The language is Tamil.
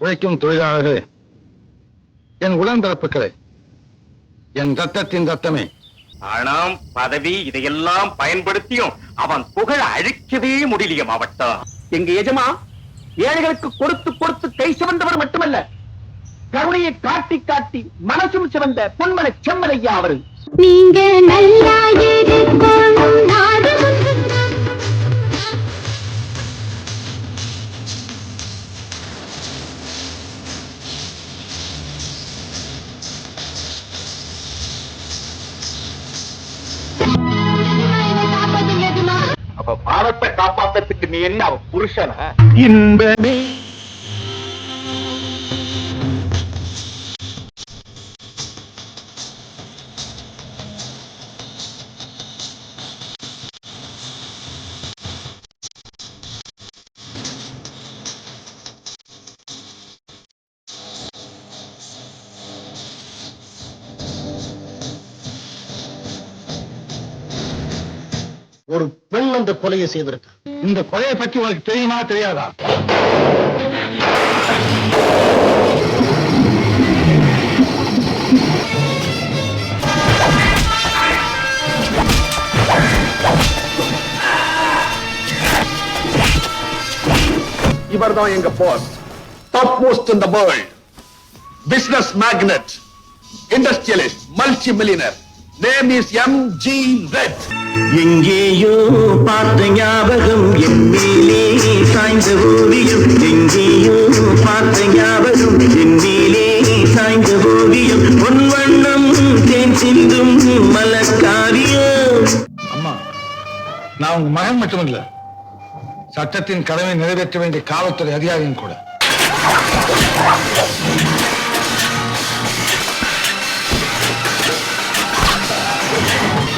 உழைக்கும் தொழிலாளர்களே என் உடன்பிறப்புகளே என் ரத்தத்தின் ரத்தமே. பணம் பதவி இதையெல்லாம் பயன்படுத்தியும் அவன் புகழ அழிக்கவே முடியலையே மாவட்டம் எங்க எஜமா ஏழைகளுக்கு கொடுத்து கொடுத்து கை சிவந்தவர் மட்டுமல்ல கருணையை காட்டி காட்டி மனசும் சிவந்த பொன்மன செம்மலையா அவரு. நீங்க நல்லா இருக்கணும் அப்ப பாரத்தை காப்பாத்துறதுக்கு நீ என்ன அவன் புருஷனா? இன்பமே. ஒரு பெண் அந்த கொலையை செய்திருக்க. இந்த கொலையை பற்றி உனக்கு தெரியுமா தெரியாதா? இவர் தான் எங்க boss top most in the world business magnate industrialist multi millionaire name is M G red எங்கேயோ பார்த்த ஞாபகம் என் மேலே சாய்ந்த ஓவியம். எங்கேயோ பார்த்த ஞாபகம் என் மேலே சாய்ந்த ஓவியம். பொன் வண்ணம் தேன் சிந்தும் மலக்காவியம் அம்மா நான் உங்க மகன் மட்டுமல்ல. சட்டத்தின் கடமை நிறைவேற்ற வேண்டிய காவல்துறை அதிகாரியும் கூட.